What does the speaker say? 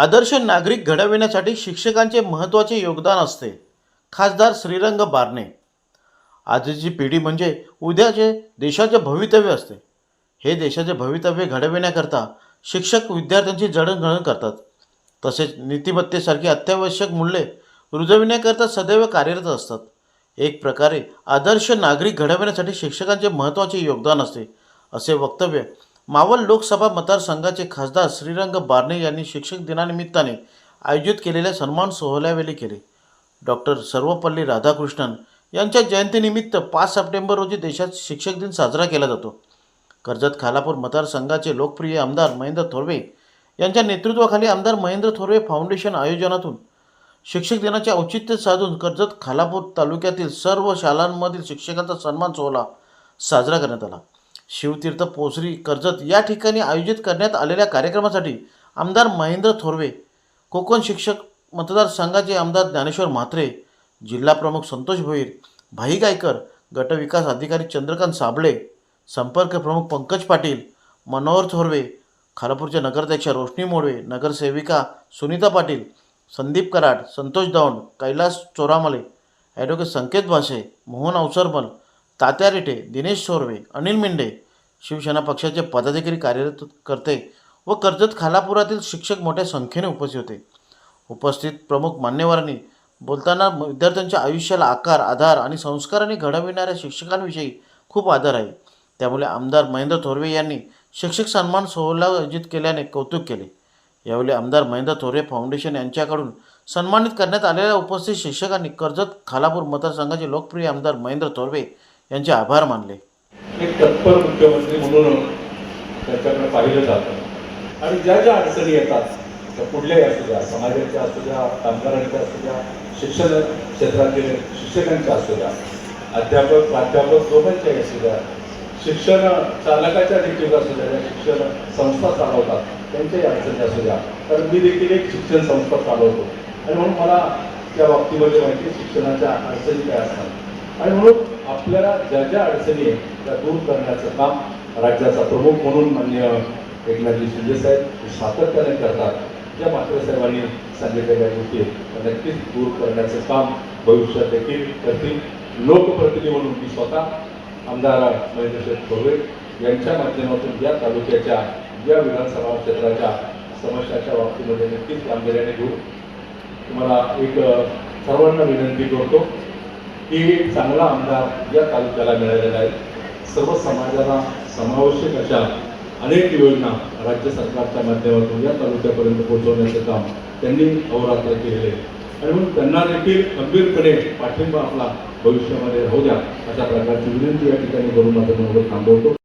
आदर्श नागरिक घडविण्यासाठी शिक्षकांचे महत्त्वाचे योगदान असते खासदार श्रीरंग बारणे. आजची पिढी म्हणजे उद्याचे देशाचे भवितव्य असते. हे देशाचे भवितव्य घडविण्याकरता शिक्षक विद्यार्थ्यांची जडणघडण करतात. तसेच नीतिमत्तेसारखी अत्यावश्यक मूल्ये रुजविण्याकरता सदैव कार्यरत असतात. एक प्रकारे आदर्श नागरिक घडविण्यासाठी शिक्षकांचे महत्त्वाचे योगदान असते असे वक्तव्य मावळ लोकसभा मतदारसंघाचे खासदार श्रीरंग बारणे यांनी शिक्षक दिनानिमित्ताने आयोजित केलेल्या सन्मान सोहळ्यावेळी केले. डॉक्टर सर्वपल्ली राधाकृष्णन यांच्या जयंतीनिमित्त पाच सप्टेंबर रोजी देशात शिक्षक दिन साजरा केला जातो. कर्जत खालापूर मतदारसंघाचे लोकप्रिय आमदार महेंद्र थोरवे यांच्या नेतृत्वाखाली आमदार महेंद्र थोरवे फाउंडेशन आयोजनातून शिक्षक दिनाचे औचित्य साधून कर्जत खालापूर तालुक्यातील सर्व शाळांमधील शिक्षकांचा सन्मान सोहळा साजरा करण्यात आला. शिवतीर्थ पोसरी कर्जत या ठिकाणी आयोजित करण्यात आलेल्या कार्यक्रमासाठी आमदार महेंद्र थोरवे कोकण शिक्षक मतदारसंघाचे आमदार ज्ञानेश्वर म्हात्रे जिल्हाप्रमुख संतोष भोईर भाई गायकर गटविकास अधिकारी चंद्रकांत साबळे संपर्क प्रमुख पंकज पाटील मनोहर थोरवे खालापूरचे नगराध्यक्ष रोशनी मोडवे नगरसेविका सुनीता पाटील संदीप कराड संतोष दौंड कैलास चोरामले ॲडव्होकेट संकेत भासे मोहन अवसरमल तात्या रेटे दिनेश सोरवे अनिल मिंडे शिवसेना पक्षाचे पदाधिकारी कार्यरत करते व कर्जत खालापुरातील शिक्षक मोठ्या संख्येने उपस्थित होते. उपस्थित प्रमुख मान्यवरांनी बोलताना विद्यार्थ्यांच्या आयुष्याला आकार आधार आणि संस्काराने घडविणाऱ्या शिक्षकांविषयी खूप आदर आहे. त्यामुळे आमदार महेंद्र थोरवे यांनी शिक्षक सन्मान सोहळा आयोजित केल्याने कौतुक केले. यावेळी आमदार महेंद्र थोरवे फाउंडेशन यांच्याकडून सन्मानित करण्यात आलेल्या उपस्थित शिक्षकांनी कर्जत खालापूर मतदारसंघाचे लोकप्रिय आमदार महेंद्र थोरवे यांचे आभार मानले. एक तत्पर मुख्यमंत्री म्हणून त्यांच्याकडे पाहिलं जातं. आणि ज्या ज्या अडचणी येतात त्या कुठल्याही असू द्या समाजाच्या असू द्या कामगारांच्या असू द्या शिक्षण क्षेत्रातील शिक्षकांच्या असू द्या अध्यापक प्राध्यापक दोघांच्याही असू द्या शिक्षण चालकाच्या देखील असू द्या ज्या शिक्षण संस्था चालवतात त्यांच्याही अडचणी असू द्या. कारण मी देखील एक शिक्षण संस्था चालवतो. आणि म्हणून मला त्या बाबतीमध्ये माहिती शिक्षणाच्या अडचणी काय असतात. आणि म्हणून आपल्याला ज्या ज्या अडचणी आहेत त्या दूर करण्याचं काम राज्याचा प्रमुख म्हणून मान्य एकनाथजी शिंदेसाहेब सातत्याने करतात. ज्या मात्र साहेबांनी सांगितलेल्या गोष्टी त्या नक्कीच दूर करण्याचं काम भविष्यात देखील करतील. लोकप्रतिनिधी म्हणून मी स्वतः आमदार महेंद्रशेठ थोरवे यांच्या माध्यमातून या तालुक्याच्या या विधानसभा क्षेत्राच्या समस्याच्या बाबतीमध्ये नक्कीच गांभीर्याने घेऊ तुम्हाला एक सर्वांना विनंती करतो. की चांगला आमदार या तालुक्याला मिळालेला आहे. सर्व समाजाला समावेशक अशा अनेक योजना राज्य सरकारच्या माध्यमातून या तालुक्यापर्यंत पोहोचवण्याचं काम त्यांनी अहोरात्र केलेले आहे. आणि म्हणून त्यांना देखील गंभीरपणे पाठिंबा आपला भविष्यामध्ये राहू द्या अशा प्रकारची विनंती या ठिकाणी करून माझं थांबवतो.